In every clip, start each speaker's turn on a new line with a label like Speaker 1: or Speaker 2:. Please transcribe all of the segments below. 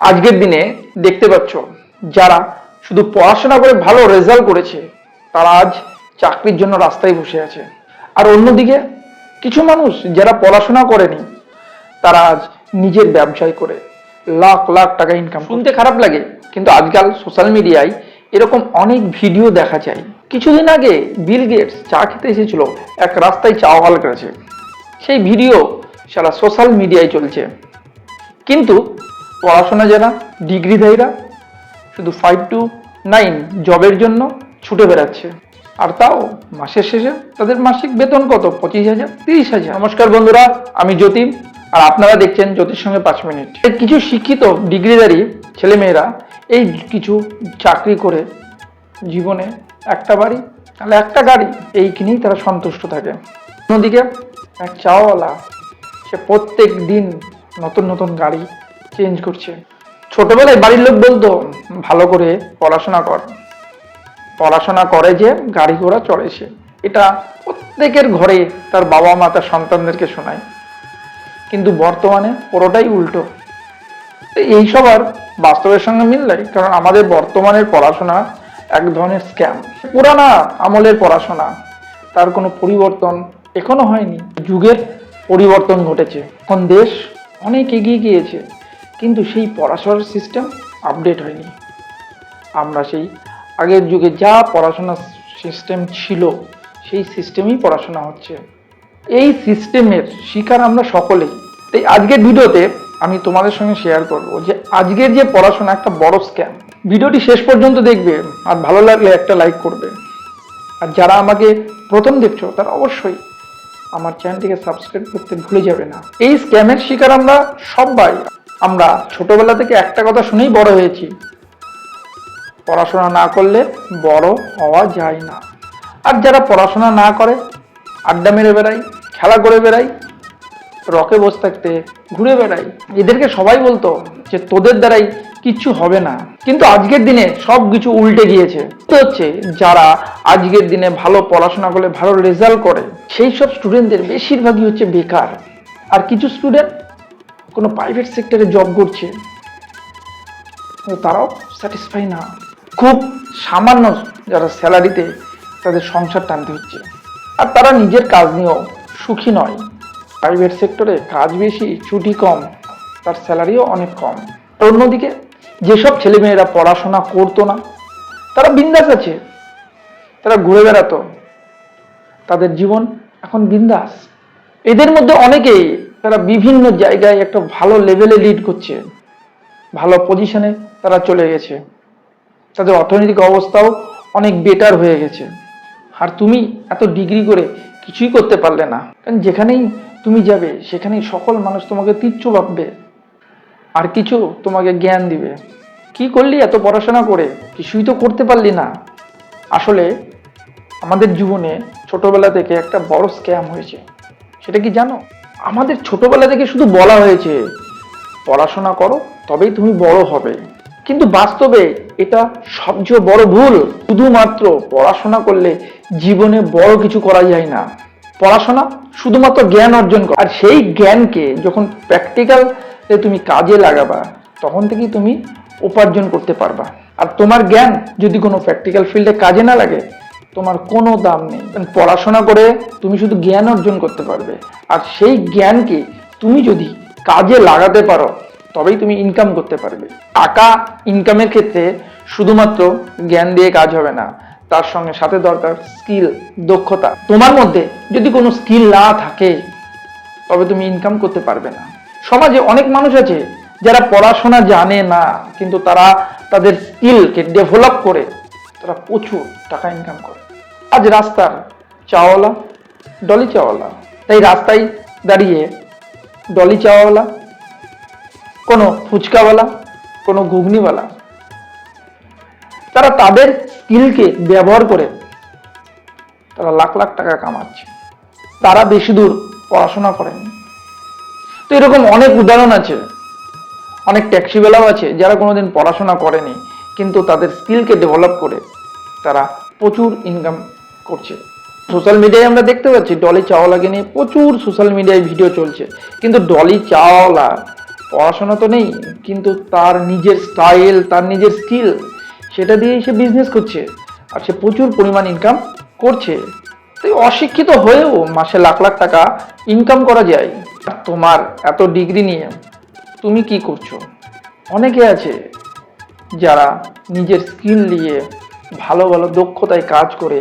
Speaker 1: আজকের দিনে দেখতে পাচ্ছ, যারা শুধু পড়াশোনা করে ভালো রেজাল্ট করেছে, তারা আজ চাকরির জন্য রাস্তায় বসে আছে। আর অন্যদিকে, কিছু মানুষ যারা পড়াশোনা করেনি, তারা আজ নিজের ব্যবসায় করে লাখ লাখ টাকা ইনকাম শুনতে খারাপ লাগে, কিন্তু আজকাল সোশ্যাল মিডিয়ায় এরকম অনেক ভিডিও দেখা যায়। কিছুদিন আগে বিল গেটস চা খেতে এসেছিল, এক রাস্তায় চা হল করেছে। সেই ভিডিও সারা সোশ্যাল মিডিয়ায় চলছে। কিন্তু পড়াশোনা যারা ডিগ্রিধারীরা শুধু ফাইভ টু নাইন জবের জন্য ছুটে বেড়াচ্ছে। আর তাও মাসের শেষে তাদের মাসিক বেতন কত? পঁচিশ হাজার, তিরিশ হাজার। নমস্কার বন্ধুরা, আমি জ্যোতিম আর আপনারা দেখছেন জ্যোতির সঙ্গে পাঁচ মিনিট। কিছু শিক্ষিত ডিগ্রিধারী ছেলেমেয়েরা এই কিছু চাকরি করে জীবনে একটা বাড়ি, তাহলে একটা গাড়ি, এই কিনেই তারা সন্তুষ্ট থাকে। অন্যদিকে, এক চাওয়ালা, সে প্রত্যেক দিন নতুন নতুন গাড়ি চেঞ্জ করছে। ছোটবেলায় বাড়ির লোক বলতো, ভালো করে পড়াশোনা কর। পড়াশোনা করে যে গাড়ি ঘোড়া চড়ে সে। এটা প্রত্যেকের ঘরে তার বাবা মা, তার সন্তানদেরকে শোনায়। কিন্তু বর্তমানে পুরোটাই উল্টো। তো এইসব আর বাস্তবের সঙ্গে মিল নাই, কারণ আমাদের বর্তমানের পড়াশোনা এক ধরনের স্ক্যাম পুরানা আমলের পড়াশোনা, তার কোনো পরিবর্তন এখনও হয়নি। যুগের পরিবর্তন ঘটেছে। এখন দেশ অনেক এগিয়ে গিয়েছে। কিন্তু সেই পড়াশোনার সিস্টেম আপডেট হয়নি। আমরা সেই আগের যুগে যা পড়াশোনার সিস্টেম ছিল, সেই সিস্টেমেই পড়াশোনা হচ্ছে। এই সিস্টেমের শিকার আমরা সকলেই। তাই আজকের ভিডিওতে আমি তোমাদের সঙ্গে শেয়ার করব যে আজকের যে পড়াশোনা একটা বড় স্ক্যাম ভিডিওটি শেষ পর্যন্ত দেখবে আর ভালো লাগলে একটা লাইক করবে। আর যারা আমাকে প্রথম দেখছ, তারা অবশ্যই আমার চ্যানেলটিকে সাবস্ক্রাইব করতে ভুলে যাবে না। এই স্ক্যামের শিকার আমরা সবাই। আমরা ছোটবেলা থেকে একটা কথা শুনেই বড় হয়েছি। পড়াশোনা না করলে বড় হওয়া যায় না। আর যারা পড়াশোনা না করে, আড্ডা মেরে বেড়ায়, খেলা করে বেড়ায়, রকে বসে থাকতে, ঘুরে বেড়াই এদেরকে সবাই বলতো যে তোদের দ্বারাই কিচ্ছু হবে না। কিন্তু আজকের দিনে সব কিছু উল্টে গিয়েছে। তো হচ্ছে যারা আজকের দিনে ভালো পড়াশোনা করে ভালো রেজাল্ট করে, সেই সব স্টুডেন্টদের বেশিরভাগই হচ্ছে বেকার। আর কিছু স্টুডেন্ট কোনো প্রাইভেট সেক্টরে জব করছে তারাও স্যাটিসফাই না। খুব সামান্য যারা স্যালারিতে তাদের সংসার টানতে হচ্ছে। আর তারা নিজের কাজ নিয়েও সুখী নয়। প্রাইভেট সেক্টরে কাজ বেশি, ছুটি কম, তার স্যালারিও অনেক কম। অন্যদিকে, যেসব ছেলেমেয়েরা পড়াশোনা করতো না, তারা বিন্দাস আছে। তারা ঘুরে বেড়াতো। তাদের জীবন এখন বিন্দাস। এদের মধ্যে অনেকেই তারা বিভিন্ন জায়গায় একটা ভালো লেভেলে লিড করছে, ভালো পজিশনে তারা চলে গেছে। তাদের অর্থনৈতিক অবস্থাও অনেক বেটার হয়ে গেছে। আর তুমি এত ডিগ্রি করে কিছুই করতে পারলে না। কারণ যেখানেই তুমি যাবে, সেখানেই সকল মানুষ তোমাকে তিচ্ছু ভাববে। আর কিছু তোমাকে জ্ঞান দিবে। কি করলি এত পড়াশোনা করে? কিছুই তো করতে পারলি না। আসলে আমাদের জীবনে ছোটবেলা থেকে একটা বড় স্ক্যাম হয়েছে। সেটা কি জানো? আমাদের ছোটবেলা থেকে শুধু বলা হয়েছে, পড়াশোনা করো, তবেই তুমি বড় হবে। কিন্তু বাস্তবে এটা সবচেয়ে বড় ভুল। শুধুমাত্র পড়াশোনা করলে জীবনে বড় কিছু করা যায় না। পড়াশোনা শুধুমাত্র জ্ঞান অর্জন কর। আর সেই জ্ঞানকে যখন প্র্যাকটিক্যাল তুমি কাজে লাগাবা, তখন থেকেই তুমি উপার্জন করতে পারবা। আর তোমার জ্ঞান যদি কোনো প্র্যাকটিক্যাল ফিল্ডে কাজে না লাগে তোমার কোনো দাম নেই। পড়াশোনা করে তুমি শুধু জ্ঞান অর্জন করতে পারবে। আর সেই জ্ঞানকে তুমি যদি কাজে লাগাতে পারো, তবেই তুমি ইনকাম করতে পারবে। টাকা ইনকামের ক্ষেত্রে শুধুমাত্র জ্ঞান দিয়ে কাজ হবে না, তার সঙ্গে সাথে দরকার স্কিল দক্ষতা। তোমার মধ্যে যদি কোনো স্কিল না থাকে, তবে তুমি ইনকাম করতে পারবে না। সমাজে অনেক মানুষ আছে যারা পড়াশোনা জানে না, কিন্তু তারা তাদের স্কিলকে ডেভেলপ করে, তারা প্রচুর টাকা ইনকাম করে। আজ রাস্তার চাওয়ালা, ডলি চাওয়ালা। তাই রাস্তায় দাঁড়িয়ে ডলি চাওয়ালা, কোনো ফুচকাওয়ালা, কোনো ঘুগনিওয়ালা। তারা তাদের স্কিলকে ব্যবহার করে তারা লাখ লাখ টাকা কামাচ্ছে। তারা বেশি দূর পড়াশোনা করেনি। তো এরকম অনেক উদাহরণ আছে। অনেক ট্যাক্সিওয়ালাও আছে যারা কোনোদিন পড়াশোনা করেনি, কিন্তু তাদের স্কিলকে ডেভেলপ করে তারা প্রচুর ইনকাম করছে। সোশ্যাল মিডিয়ায় আমরা দেখতে পাচ্ছি ডলি চাওয়ালাকে নিয়ে প্রচুর সোশ্যাল মিডিয়ায় ভিডিও চলছে। কিন্তু ডলি চাওয়ালা পড়াশোনা তো নেই, কিন্তু তার নিজের স্টাইল তার নিজের স্কিল সেটা দিয়েই সে বিজনেস করছে আর সে প্রচুর পরিমাণ ইনকাম করছে। তাই অশিক্ষিত হয়েও মাসে লাখ লাখ টাকা ইনকাম করা যায়। তোমার এত ডিগ্রি নিয়ে তুমি কি করছ? অনেকে আছে যারা নিজের স্কিল দিয়ে ভালো ভালো দক্ষতায় কাজ করে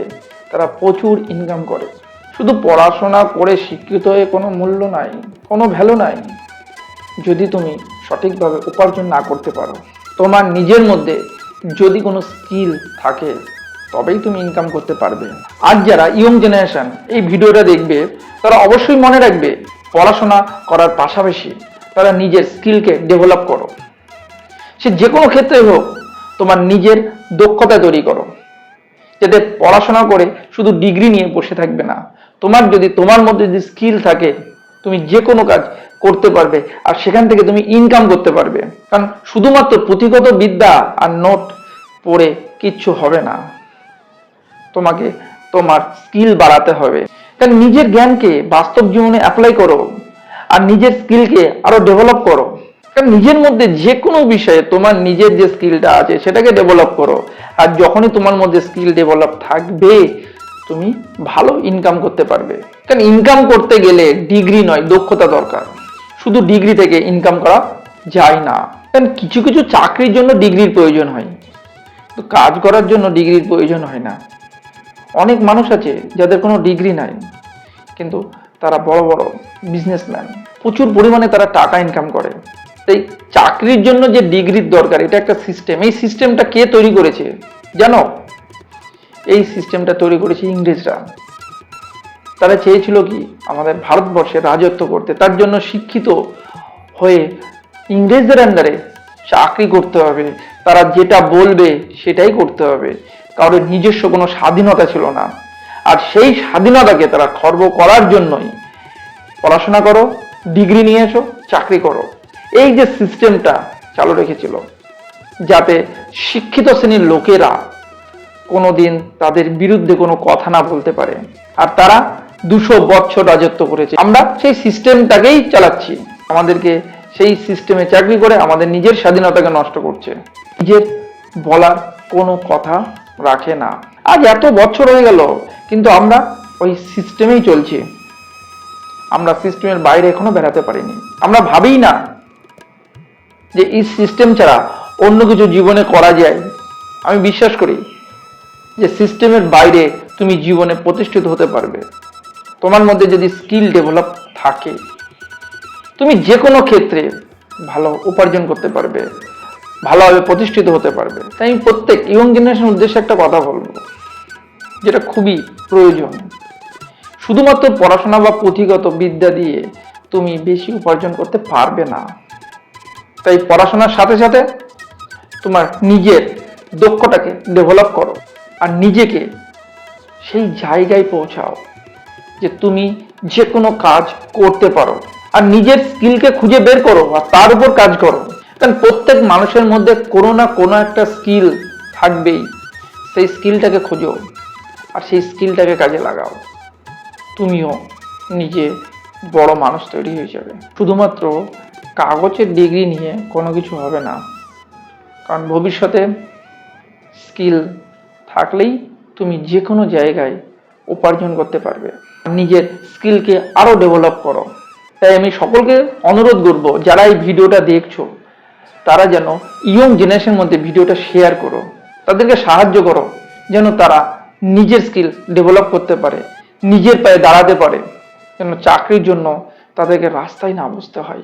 Speaker 1: তারা প্রচুর ইনকাম করে। শুধু পড়াশোনা করে শিক্ষিত হয়ে কোনো মূল্য নাই, কোনো ভ্যালু নাই। যদি তুমি সঠিকভাবে উপার্জন না করতে পারো, তোমার নিজের মধ্যে যদি কোনো স্কিল থাকে, তবেই তুমি ইনকাম করতে পারবে। আজ যারা ইয়ং জেনারেশন এই ভিডিওটা দেখবে, তারা অবশ্যই মনে রাখবে, পড়াশোনা করার পাশাপাশি তারা নিজের স্কিলকে ডেভেলপ করো। সে যে কোনো ক্ষেত্রে হোক, তোমার নিজের দক্ষতা তৈরি করো। যাতে পড়াশোনা করে শুধু ডিগ্রি নিয়ে বসে থাকবে না। তোমার যদি তোমার মধ্যে যদি স্কিল থাকে, তুমি যে কোনো কাজ করতে পারবে আর সেখান থেকে তুমি ইনকাম করতে পারবে। কারণ শুধুমাত্র পুঁথিগত বিদ্যা আর নোট পড়ে কিচ্ছু হবে না। তোমাকে তোমার স্কিল বাড়াতে হবে। কারণ নিজের জ্ঞানকে বাস্তব জীবনে অ্যাপ্লাই করো আর নিজের স্কিলকে আরও ডেভেলপ করো। কারণ নিজের মধ্যে যে কোনো বিষয়ে তোমার নিজের যে স্কিলটা আছে সেটাকে ডেভেলপ করো। আর যখনই তোমার মধ্যে স্কিল ডেভেলপ থাকবে, তুমি ভালো ইনকাম করতে পারবে। কারণ ইনকাম করতে গেলে ডিগ্রি নয়, দক্ষতা দরকার। শুধু ডিগ্রি থেকে ইনকাম করা যায় না। কারণ কিছু কিছু চাকরির জন্য ডিগ্রির প্রয়োজন হয়। তো কাজ করার জন্য ডিগ্রির প্রয়োজন হয় না। অনেক মানুষ আছে যাদের কোনো ডিগ্রি নাই, কিন্তু তারা বড় বড় বিজনেসম্যান প্রচুর পরিমাণে তারা টাকা ইনকাম করে। তাই চাকরির জন্য যে ডিগ্রির দরকার, এটা একটা সিস্টেম এই সিস্টেমটা কে তৈরি করেছে? জানো? এই সিস্টেমটা তৈরি করেছে ইংরেজরা। তারা চেয়েছিল কি? আমাদের ভারতবর্ষে রাজত্ব করতে। তার জন্য শিক্ষিত হয়ে ইংরেজদের আন্ডারে চাকরি করতে হবে। তারা যেটা বলবে সেটাই করতে হবে। কারোর নিজস্ব কোনো স্বাধীনতা ছিল না। আর সেই স্বাধীনতাকে তারা খর্ব করার জন্যই পড়াশোনা করো, ডিগ্রি নিয়ে এসো, চাকরি করো। এই যে সিস্টেমটা চালু রেখেছিল, যাতে শিক্ষিত শ্রেণির লোকেরা কোনোদিন তাদের বিরুদ্ধে কোনো কথা না বলতে পারে, আর তারা দুশো বছর রাজত্ব করেছে। আমরা সেই সিস্টেমটাকেই চালাচ্ছি। আমাদেরকে সেই সিস্টেমে চাকরি করে আমাদের নিজের স্বাধীনতাকে নষ্ট করছে। নিজের বলার কোনো কথা রাখে না। আজ এত বছর হয়ে গেল, কিন্তু আমরা ওই সিস্টেমেই চলছি। আমরা সিস্টেমের বাইরে এখনও বেড়াতে পারিনি। আমরা ভাবিই না যে এই সিস্টেম ছাড়া অন্য কিছু জীবনে করা যায়, আমি বিশ্বাস করি যে সিস্টেমের বাইরে তুমি জীবনে প্রতিষ্ঠিত হতে পারবে। তোমার মধ্যে যদি স্কিল ডেভেলপ থাকে, তুমি যে কোনো ক্ষেত্রে ভালো উপার্জন করতে পারবে, ভালোভাবে প্রতিষ্ঠিত হতে পারবে। তাই আমি প্রত্যেক ইয়ং জেনারেশন উদ্দেশ্যে একটা কথা বলব, যেটা খুবই প্রয়োজন। শুধুমাত্র পড়াশোনা বা পুঁথিগত বিদ্যা দিয়ে তুমি বেশি উপার্জন করতে পারবে না। তাই পড়াশোনার সাথে সাথে তোমার নিজের দক্ষতাকে ডেভেলপ করো আর নিজেকে সেই জায়গায় পৌঁছাও যে তুমি যে কোনো কাজ করতে পারো আর নিজের স্কিলকে খুঁজে বের করো আর তার উপর কাজ করো। কারণ প্রত্যেক মানুষের মধ্যে কোনো না কোনো একটা স্কিল থাকবেই। সেই স্কিলটাকে খোঁজো আর সেই স্কিলটাকে কাজে লাগাও। তুমিও নিজে বড় মানুষ তৈরি হয়ে যাবে। শুধুমাত্র কাগজের ডিগ্রি নিয়ে কোনো কিছু হবে না। কারণ ভবিষ্যতে স্কিল থাকলেই তুমি যে কোনো জায়গায় উপার্জন করতে পারবে। নিজের স্কিলকে আরও ডেভেলপ করো। তাই আমি সকলকে অনুরোধ করব, যারা এই ভিডিওটা দেখছ, তারা যেন ইয়ং জেনারেশনের মধ্যে ভিডিওটা শেয়ার করো। তাদেরকে সাহায্য করো, যেন তারা নিজের স্কিল ডেভেলপ করতে পারে, নিজের পায়ে দাঁড়াতে পারে, যেন চাকরির জন্য তাদেরকে রাস্তায় না বসতে হয়।